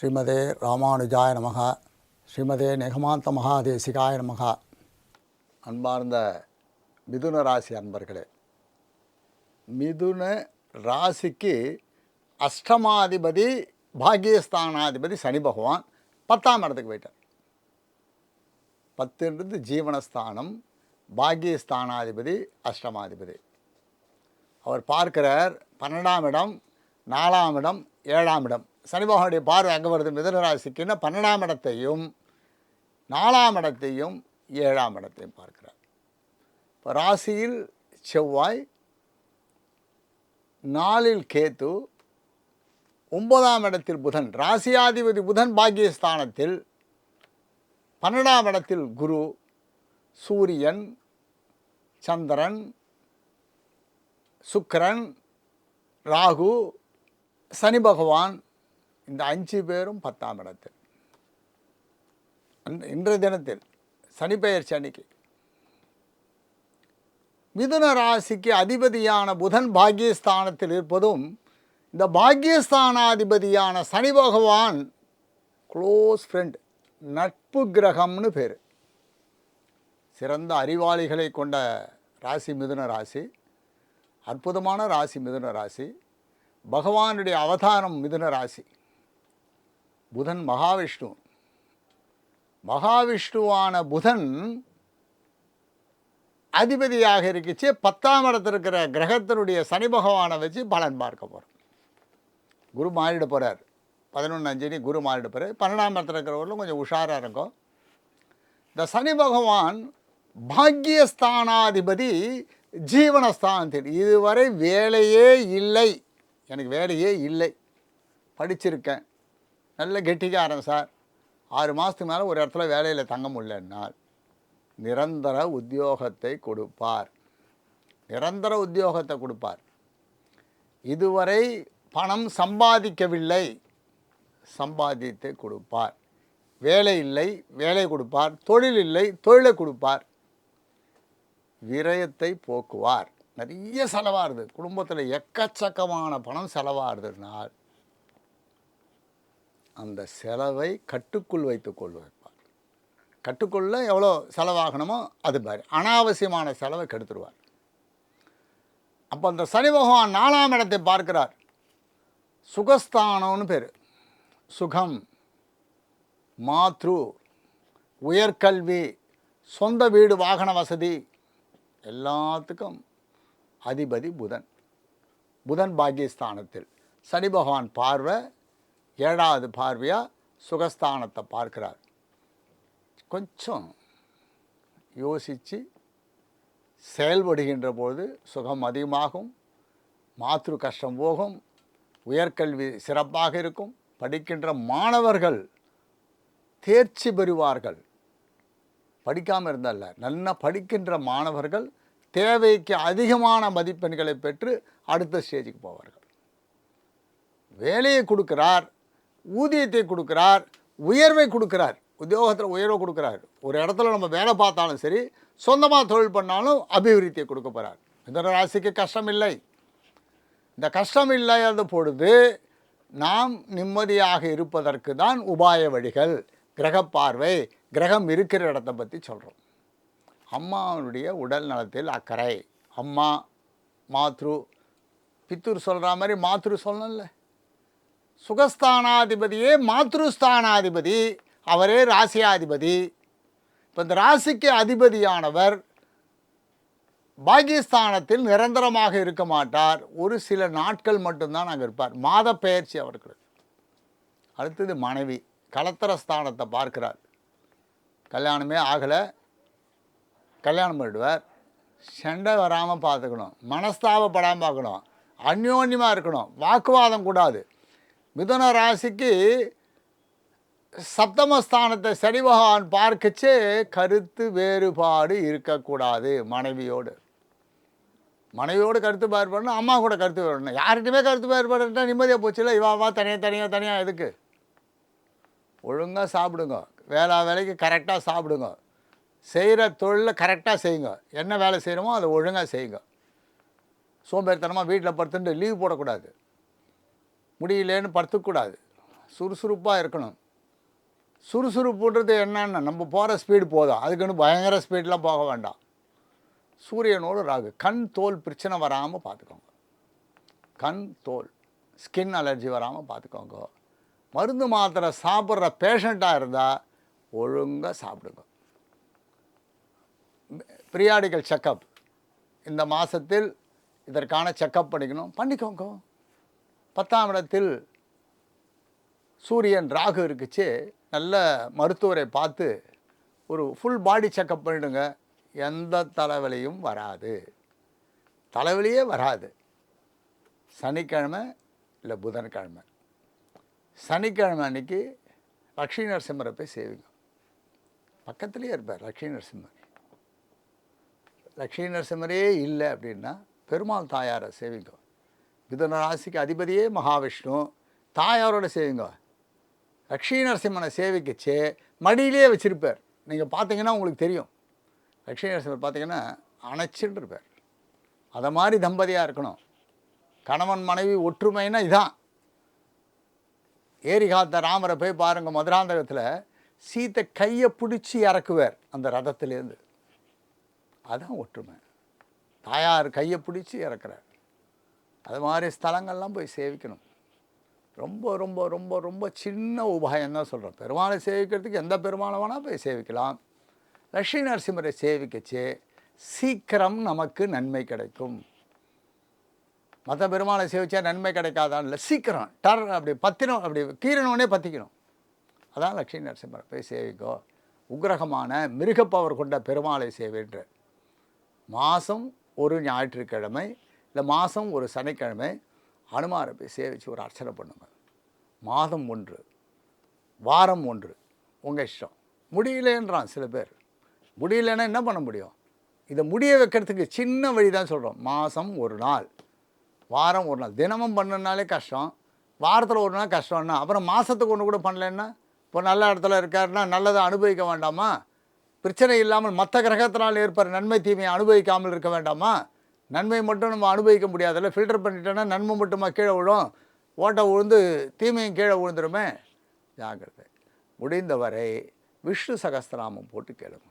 ஸ்ரீமதே ராமானுஜாய நமக ஸ்ரீமதே நெகமாந்த மகாதேசிகாய நமக. அன்பார்ந்த மிதுன ராசி அன்பர்களே மிதுன ராசிக்கு அஷ்டமாதிபதி பாகியஸ்தானாதிபதி சனி பகவான் பத்தாம் இடத்துக்கு போயிட்டார். பத்துன்றது ஜீவனஸ்தானம் பாகியஸ்தானாதிபதி அஷ்டமாதிபதி. அவர் பார்க்கிறார் பன்னெண்டாம் இடம் நாலாம் இடம் ஏழாம் இடம். சனி பகவானுடைய பார்வை அங்கே வருது மிதனராசிக்குன்னா பன்னெண்டாம் இடத்தையும் நாலாம் இடத்தையும் ஏழாம் இடத்தையும் பார்க்கிறார். இப்போ ராசியில் செவ்வாய் நாலில் கேத்து ஒன்பதாம் இடத்தில் புதன். ராசியாதிபதி புதன் பாக்கியஸ்தானத்தில் பன்னெண்டாம் இடத்தில் குரு சூரியன் சந்திரன் சுக்கரன் ராகு சனி பகவான் இந்த அஞ்சு பேரும் பத்தாம் இடத்தில். அந்த- இன்றைய தினத்தில் சனி பெயர் சனிக்கு மிதுன ராசிக்கு அதிபதியான புதன் பாக்கியஸ்தானத்தில் இருப்பதும் இந்த பாக்கியஸ்தானாதிபதியான சனி பகவான் க்ளோஸ் ஃப்ரெண்ட் நட்பு கிரகம்னு பேர். சிறந்த அறிவாளிகளை கொண்ட ராசி மிதுன ராசி அற்புதமான ராசி மிதுன ராசி பகவானுடைய அவதாரம் மிதுன ராசி. புதன் மகாவிஷ்ணு. மகாவிஷ்ணுவான புதன் அதிபதியாக இருக்குச்சு. பத்தாம் இடத்துல இருக்கிற கிரகத்தினுடைய சனி பகவானை வச்சு பலன் பார்க்க போகிறோம் குரு மாறிட போகிறார் பதினொன்று அஞ்சனி குரு மாறிட போகிறார் பன்னெண்டாம் இடத்துல இருக்கிறவர்களும் கொஞ்சம் உஷாராக இருக்கும். இந்த சனி பகவான் பாக்கியஸ்தானாதிபதி ஜீவனஸ்தானத்தில். இதுவரை வேலையே இல்லை. எனக்கு வேலையே இல்லை. படிச்சிருக்கேன். நல்ல கெட்டிக்காரன் சார். ஆறு மாதத்துக்கு மேலே ஒரு இடத்துல வேலையில் தங்க முடியலன்னால் நிரந்தர உத்தியோகத்தை கொடுப்பார். நிரந்தர உத்தியோகத்தை கொடுப்பார். இதுவரை பணம் சம்பாதிக்கவில்லை. சம்பாதித்து கொடுப்பார். வேலை இல்லை வேலை கொடுப்பார். தொழில் இல்லை தொழிலை கொடுப்பார். விரயத்தை போக்குவார். நிறைய செலவாகுது. குடும்பத்தில் எக்கச்சக்கமான பணம் செலவாகுதுனால் அந்த செலவை கட்டுக்குள் வைத்து கொள்வார் கட்டுக்குள்ள எவ்வளோ செலவாகணுமோ அது மாதிரி அனாவசியமான செலவை கெடுத்துருவார். அப்போ அந்த சனி பகவான் நாலாம் இடத்தை பார்க்கிறார். சுகஸ்தானம்னு பேர். சுகம் மாத்ரு உயர்கல்வி சொந்த வீடு வாகன வசதி எல்லாத்துக்கும் அதிபதி புதன். புதன் பாகியஸ்தானத்தில் சனி பகவான் பார்வை ஏழாவது பார்வையாக சுகஸ்தானத்தை பார்க்கிறார். கொஞ்சம் யோசித்து செயல்படுகின்ற போது சுகம் அதிகமாகும் மாத்ரு கஷ்டம் போகும் உயர்கல்வி சிறப்பாக இருக்கும் படிக்கின்ற மாணவர்கள் தேர்ச்சி பெறுவார்கள். படிக்காமல் இருந்தல்ல நல்லா படிக்கின்ற மாணவர்கள் தேவைக்கு அதிகமான மதிப்பெண்களை பெற்று அடுத்த ஸ்டேஜுக்கு போவார்கள். வேலையை கொடுக்கிறார் ஊதியத்தை கொடுக்குறார் உயர்வை கொடுக்குறார். உத்தியோகத்தில் உயர்வை கொடுக்குறார். ஒரு இடத்துல நம்ம வேலை பார்த்தாலும் சரி சொந்தமாக தொழில் பண்ணாலும் அபிவிருத்தியை கொடுக்க போகிறார் இந்த ராசிக்கு கஷ்டம் இல்லை. இந்த கஷ்டம் இல்லாத பொழுது நாம் நிம்மதியாக இருப்பதற்கு தான் உபாய வழிகள் கிரக பார்வை கிரகம் இருக்கிற இடத்த பற்றி சொல்கிறோம் அம்மாவுடைய உடல் நலத்தில் அக்கறை. அம்மா மாத்ரு பித்தூர் சொல்கிற மாதிரி மாத்ரு சொல்லணும்ல. சுகஸ்தானாதிபதியே மாத்ருஸ்தானாதிபதி அவரே ராசியாதிபதி. இப்போ இந்த ராசிக்கு அதிபதியானவர் பாகிஸ்தானத்தில் நிரந்தரமாக இருக்க மாட்டார். ஒரு சில நாட்கள் மட்டும்தான் அங்கே இருப்பார். மாத பெயர்ச்சி அவர்களுக்கு அடுத்தது மனைவி கலத்தர ஸ்தானத்தை பார்க்கிறார். கல்யாணமே ஆகலை. கல்யாணம் பண்ணிடுவார். சண்டை வராமல் பார்த்துக்கணும். மனஸ்தாபப்படாமல் பார்க்கணும். அந்யோன்யமாக இருக்கணும். வாக்குவாதம் கூடாது. மிதுன ராசிக்கு சப்தமஸ்தானத்தை சனி பகவான் பார்க்கச்சே கருத்து வேறுபாடு இருக்கக்கூடாது மனைவியோடு. மனைவியோடு கருத்து வேறுபாடுனா அம்மா கூட கருத்து வேறுபடணும் யார்கிட்டயுமே கருத்து வேறுபாடுட்டா நிம்மதியாக போச்சுல இவா வா தனியாக தனியாக தனியாக எதுக்கு? ஒழுங்காக சாப்பிடுங்க. வேலை வேலைக்கு கரெக்டாக சாப்பிடுங்க. செய்கிற தொழிலை கரெக்டாக செய்யுங்க. என்ன வேலை செய்கிறோமோ அதை ஒழுங்காக செய்யுங்க. சோம்பேறித்தனமாக வீட்டில் படுத்துட்டு லீவ் போடக்கூடாது. முடியலேன்னு படுத்துக்கூடாது. சுறுசுறுப்பாக இருக்கணும். சுறுசுறுப்புன்றது என்னென்ன நம்ம போகிற ஸ்பீடு போதும். அதுக்குன்னு பயங்கர ஸ்பீடெலாம் போக வேண்டாம். சூரியனோடு ராகு. கண் தோல் பிரச்சனை வராமல் பார்த்துக்கோங்க. கண் தோல். ஸ்கின் அலர்ஜி வராமல் பார்த்துக்கோங்க. மருந்து மாத்திரை சாப்பிட்ற பேஷண்ட்டாக இருந்தால் ஒழுங்காக சாப்பிடுங்க. ப்ரியாடிக்கல் செக்கப் இந்த மாதத்தில் இதற்கான செக்கப் பண்ணிக்கணும். பண்ணிக்கோங்க. பத்தாம் இடத்தில் சூரியன் ராகு இருக்குச்சு நல்ல மருத்துவரை பார்த்து ஒரு ஃபுல் பாடி செக்கப் பண்ணிடுங்க. எந்த தலைவலியும் வராது. தலைவலியே வராது. சனிக்கிழமை இல்லை புதன்கிழமை. சனிக்கிழமை அன்னைக்கு லக்ஷ்மி நரசிம்மரை போய் சேவிங்க. பக்கத்துலேயே இருப்பார் லக்ஷ்மி நரசிம்மர். லக்ஷ்மி நரசிம்மரே இல்லை அப்படின்னா பெருமாள் தாயாரை சேவிங்க. மிதுன ராசிக்கு அதிபதியே மகாவிஷ்ணு. தாயாரோட சேவிங்க. லக்ஷ்மி நரசிம்மனை சேவிக்கச்சு மடியிலே வச்சுருப்பார். நீங்கள் பார்த்தீங்கன்னா உங்களுக்கு தெரியும். லக்ஷ்மி நரசிம்மர் பார்த்தீங்கன்னா அணைச்சிட்டு இருப்பார் அதை மாதிரி தம்பதியாக இருக்கணும். கணவன் மனைவி ஒற்றுமைன்னா இதான். ஏரி காத்த ராமரை போய் பாருங்கள் மதுராந்தகத்தில் சீத்தை கையை பிடிச்சி இறக்குவார் அந்த ரதத்துலேருந்து அதான் ஒற்றுமை. தாயார் கையை பிடிச்சி இறக்குறார். அது மாதிரி ஸ்தலங்கள்லாம் போய் சேவிக்கணும். ரொம்ப ரொம்ப ரொம்ப ரொம்ப சின்ன உபாயம் தான் சொல்கிறோம் பெருமாளை சேவிக்கிறதுக்கு எந்த பெருமாளை வேணால் போய் சேவிக்கலாம். லக்ஷ்மி நரசிம்மரை சேவிக்கச்சு சீக்கிரம் நமக்கு நன்மை கிடைக்கும். மற்ற பெருமாளை சேவிச்சா நன்மை கிடைக்காதான் இல்லை சீக்கிரம் டர் அப்படி பத்தினம் அப்படி கீரணுன்னே பற்றிக்கணும் அதான் லக்ஷ்மி நரசிம்மரை போய் சேவிக்கோ. உக்ரகமான மிருகப்பவர் கொண்ட பெருமாளை சேவின்ற. மாதம் ஒரு ஞாயிற்றுக்கிழமை இல்லை மாதம் ஒரு சனிக்கிழமை அனுமாரை போய் சேவிச்சு ஒரு அர்ச்சனை பண்ணுங்க. மாதம் ஒன்று வாரம் ஒன்று உங்கள் இஷ்டம். முடியலன்றான் சில பேர். முடியலன்னா என்ன பண்ண முடியும்? இதை முடிய வைக்கிறதுக்கு சின்ன வழி தான் சொல்கிறோம் மாதம் ஒரு நாள் வாரம் ஒரு நாள். தினமும் பண்ணுனாலே கஷ்டம். வாரத்தில் ஒரு நாள் கஷ்டம்னா அப்புறம் மாதத்துக்கு ஒன்று கூட பண்ணலைன்னா இப்போ நல்ல இடத்துல இருக்காருன்னா நல்லதை அனுபவிக்க வேண்டாமா? பிரச்சனை இல்லாமல் மற்ற கிரகத்தினால் ஏற்படுற நன்மை தீமையை அனுபவிக்காமல் இருக்க வேண்டாமா? நன்மை மட்டும் நம்ம அனுபவிக்க முடியாதுல்ல. ஃபில்டர் பண்ணிட்டோன்னா நன்மை மட்டுமா கீழே விழும்? ஓட்டை விழுந்து தீமையும் கீழே விழுந்துருமே? ஜாக்கிரதை. முடிந்தவரை விஷ்ணு சகஸ்திராமம் போட்டு கேளுங்க.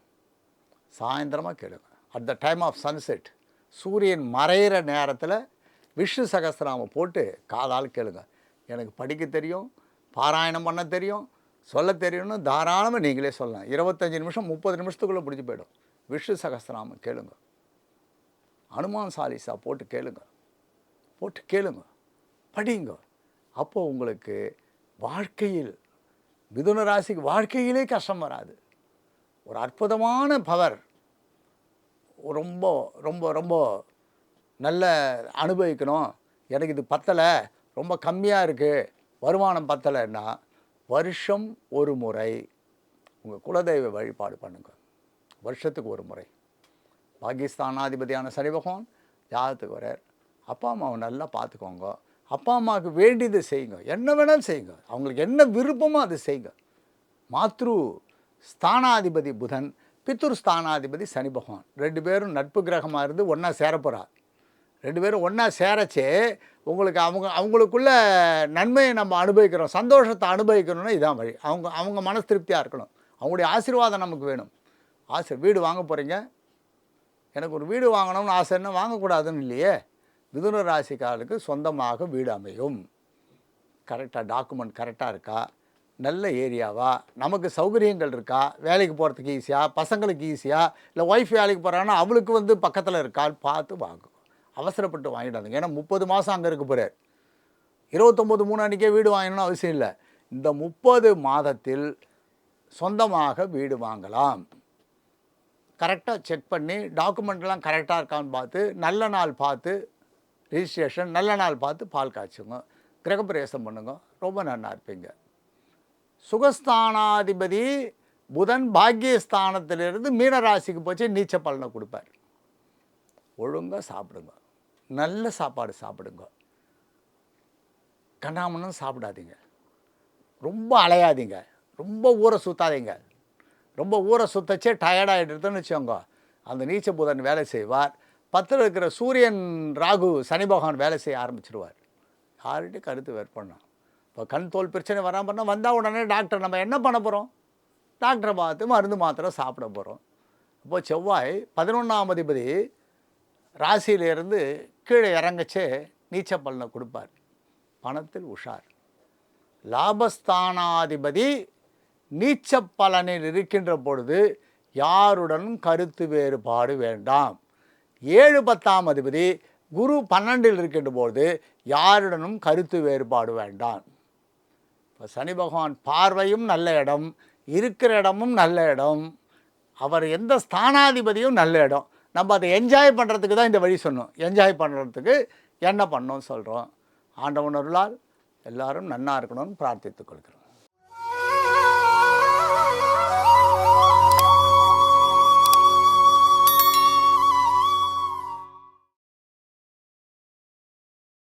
சாயந்தரமாக கேளுங்க. At the time of sunset சூரியன் மறையிற நேரத்தில் விஷ்ணு சகஸ்திராமம் போட்டு காதால் கேளுங்க. எனக்கு படிக்க தெரியும் பாராயணம் பண்ண தெரியும் சொல்ல தெரியும்னு தாராளமாக நீங்களே சொல்லலாம். இருபத்தஞ்சி நிமிஷம் முப்பது நிமிஷத்துக்குள்ளே பிடிச்சி போயிடும். விஷ்ணு சகஸ்திராமம் கேளுங்க. அனுமான் சாலிசா போட்டு கேளுங்க. போட்டு கேளுங்க. படிங்க. அப்போ உங்களுக்கு வாழ்க்கையில் மிதுன ராசிக்கு வாழ்க்கையிலே கஷ்டம் வராது. ஒரு அற்புதமான பவர். ரொம்ப ரொம்ப ரொம்ப நல்ல அனுபவிக்கணும். எனக்கு இது பத்தலை. ரொம்ப கம்மியாக இருக்குது வருமானம் பத்தலைன்னா வருஷம் ஒரு முறை உங்கள் குலதெய்வ வழிபாடு பண்ணுங்க. வருஷத்துக்கு ஒரு முறை. பாகிஸ்தானாதிபதியான சனி பகவான் ஜாதத்துக்கு வரார் அப்பா அம்மாவை நல்லா பார்த்துக்கோங்க. அப்பா அம்மாவுக்கு வேண்டியதை செய்யுங்க. என்ன வேணாலும் செய்யுங்க. அவங்களுக்கு என்ன விருப்பமோ அதை செய்யுங்க. மாத்ரு ஸ்தானாதிபதி புதன் பித்துர் ஸ்தானாதிபதி சனி பகவான் ரெண்டு பேரும் நட்பு கிரகமாக இருந்து ஒன்றா சேரப்போகிறார் ரெண்டு பேரும் ஒன்றா சேரச்சே உங்களுக்கு அவங்க அவங்களுக்குள்ள நன்மையை நம்ம அனுபவிக்கிறோம். சந்தோஷத்தை அனுபவிக்கணும்னா இதான் வழி. அவங்க அவங்க மனஸ் திருப்தியாக இருக்கணும். அவங்களுடைய ஆசீர்வாதம் நமக்கு வேணும். ஆசை வீடு வாங்க போகிறீங்க எனக்கு ஒரு வீடு வாங்கணும்னு ஆசை என்ன? வாங்கக்கூடாதுன்னு இல்லையே. மிதுன ராசிக்காரருக்கு சொந்தமாக வீடு அமையும். கரெக்டாக டாக்குமெண்ட் கரெக்டாக இருக்கா? நல்ல ஏரியாவா? நமக்கு சௌகரியங்கள் இருக்கா? வேலைக்கு போகிறதுக்கு ஈஸியாக பசங்களுக்கு ஈஸியாக இல்லை ஒய்ஃப் வேலைக்கு போகிறான்னா அவளுக்கு வந்து பக்கத்தில் இருக்கான்னு பார்த்து வாங்கும் அவசரப்பட்டு வாங்கிடாதுங்க. ஏன்னா முப்பது மாதம் அங்கே இருக்க போகிறார் இருபத்தொம்போது மூணு அன்றைக்கே வீடு வாங்கணும்னு அவசியம் இல்லை. இந்த முப்பது மாதத்தில் சொந்தமாக வீடு வாங்கலாம். கரெக்டாக செக் பண்ணி டாக்குமெண்ட்லாம் கரெக்டாக இருக்கான்னு பார்த்து நல்ல நாள் பார்த்து ரிஜிஸ்ட்ரேஷன் நல்ல நாள் பார்த்து பால் காய்ச்சுங்க. கிரகப்பிரவேசம் பண்ணுங்க. ரொம்ப நல்லா இருப்பீங்க. சுகஸ்தானாதிபதி புதன் பாக்கியஸ்தானத்திலிருந்து மீனராசிக்கு போச்சு நீச்ச பலனை கொடுப்பார். ஒழுங்காக சாப்பிடுங்க. நல்ல சாப்பாடு சாப்பிடுங்க. கண்ணாமண்ணும் சாப்பிடாதீங்க. ரொம்ப அலையாதீங்க. ரொம்ப ஊரை சுத்தாதீங்க. ரொம்ப ஊரை சுத்தச்சே டயர்டாகிடுதுன்னு வச்சுக்கோங்க. அந்த நீச்ச புதன் வேலை செய்வார். பத்தில் இருக்கிற சூரியன் ராகு சனி பகவான் வேலை செய்ய ஆரம்பிச்சிருவார். யார்கிட்டையும் கருத்து வேறுபடணும். இப்போ கண் தோல் பிரச்சனை வராமல் வந்தால் உடனே டாக்டர் நம்ம என்ன பண்ண போகிறோம் டாக்டரை பார்த்து மருந்து மாத்திரை சாப்பிட போகிறோம் இப்போது செவ்வாய் பதினொன்றாம் அதிபதி ராசியிலேருந்து கீழே இறங்கச்சே நீச்ச பலனை கொடுப்பார். பணத்தில் உஷார். லாபஸ்தானாதிபதி நீச்ச பலனில் இருக்கின்ற பொழுது யாருடனும் கருத்து வேறுபாடு வேண்டாம். ஏழு பத்தாம் அதிபதி குரு பன்னெண்டில் இருக்கின்ற பொழுது யாருடனும் கருத்து வேறுபாடு வேண்டாம். இப்போ சனி பகவான் பார்வையும் நல்ல இடம் இருக்கிற இடமும் நல்ல இடம். அவர் எந்த ஸ்தானாதிபதியும் நல்ல இடம். நம்ம அதை என்ஜாய் பண்ணுறதுக்கு தான் இந்த வழி சொன்னோம். என்ஜாய் பண்ணுறதுக்கு என்ன பண்ணோம் சொல்கிறோம் ஆண்டவன் அருளால் எல்லாரும் நன்னாக இருக்கணும்னு பிரார்த்தித்துக் கொள்கிறோம்.